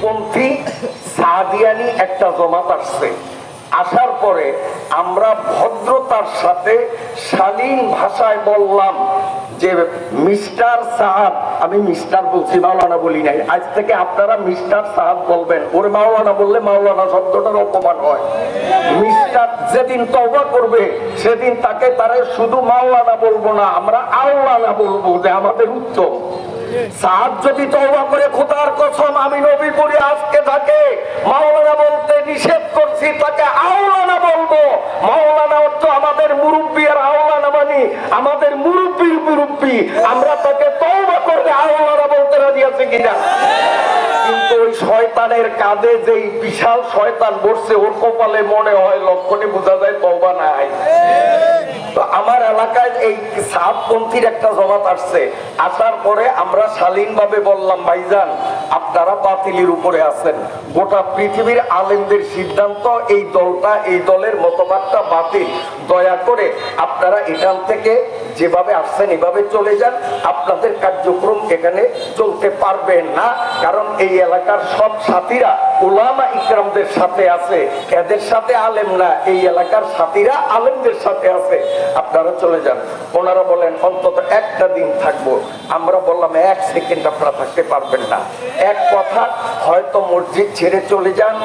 পন্থী একটা জমাত আসছে। আসার পরে আমরা ভদ্রতার সাথে শালীন ভাষায় বললাম যে, মিস্টার সাহাব, আমি মিস্টার বলছি, মাওলানা বলি নাই। আজ থেকে আপনারা মিস্টার সাহাব বলবেন। ওরে মাওলানা বললে মাওলানা শব্দটার অপমান হয়। মিস্টার যেদিন তবা করবে, সেদিন তাকে তারা শুধু মাওলানা বলব না, আমরা আওলানা বলব যে আমাদের উত্তম। যদি করে, খোদার কসম, আমি আজকে তাকে মাওলানা বলতে নিষেধ করছি, তাকে আওলানা বলব। মাওলানা অর্থ আমাদের মুরব্বী আর আওলানা মানি আমাদের মুরব্বীর মুরব্বী। আমরা তাকে তওবা করলে আওলানা বলতে রাজি আছে কিনা? কিন্তু ওই শয়তানের কাঁধে যেই বিশাল শয়তান বসছে, ওর কপালে মনে হয় লক্ষণে বোঝা যায় তওবা আমার এলাকায় এই সাতপন্থীর একটা জমাত আসছে। আসার পরে আমরা শালীন ভাবে বললাম, ভাইজান, আপনারা বাতিলের উপরে আছেন। গোটা পৃথিবীর আলেমদের সিদ্ধান্ত, এই দলটা, এই দলের মতবাদটা বাতিল। দয়া করে আপনারা এখান থেকে যেভাবে আসছেন, এভাবে চলে যান। আপনাদের কার্যক্রম এখানে চলতে পারবে না, কারণ এই এলাকার সব সাথীরা ওলামা ইকরামদের সাথে আছে, এদের সাথে আলেম না, এই এলাকার সাথীরা আলেমদের সাথে আছে। আপনারা চলে যান। ওনারা বলেন, অন্তত একটা দিন থাকব। আমরা বললাম, এক সেকেন্ড আপনারা থাকতে পারবেন না। এক কথা, হয়তো মসজিদ ছেড়ে চলে যান,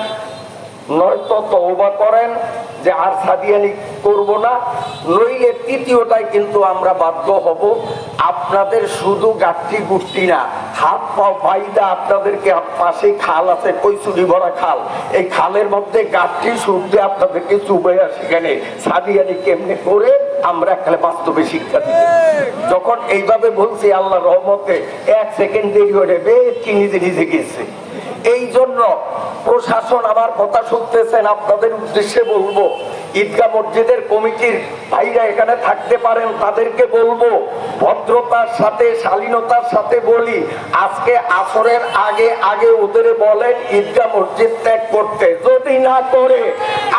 নয়তো তৌবা করেন যে আর সাদিয়ানি করব না, নইলে তৃতীয়টাই কিন্তু আমরা বাধ্য হব। আপনাদের শুধু গাঠি গুষ্টি না, হাত পা বাইদা আপনাদেরকে পাশে খাল আছে কইসুরি ভরা খাল। এই খালের মধ্যে গাঠি শুদ্ধে আপনাদেরকে চুবে সেখানে সাদিয়ানি কেমনে করে আমরা এখানে বাস্তবে শিক্ষা দিই যখন এইভাবে বলছি আল্লাহ রহমতে, এক সেকেন্ড দেরি হয়ে বেশি নিজে নিজে গেছে। এই জন্য প্রশাসন আমার কথা শুনতেছেন আপনাদের উদ্দেশ্যে বলব ঈদগা মসজিদের কমিটির ভাইরা এখানে থাকতে পারেন, তাদেরকে বলব, ভদ্রতার সাথে, শালীনতার সাথে বলি, আজকে আসরের আগে আগে ওদের বলেন ঈদগা মসজিদ ত্যাগ করতে। যদি না করে,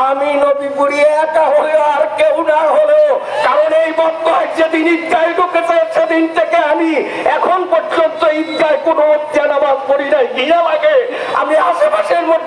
আমি নবীপুরি একা হলেও আর কেউ না হলেও, কারণ এই বদমাস যেদিন ঈদগাহে ঢুকেছে, সেদিন থেকে আমি এখন পর্যন্ত ঈদগায় কোনো নামাজ পড়ি নাই। ঘৃণা লাগে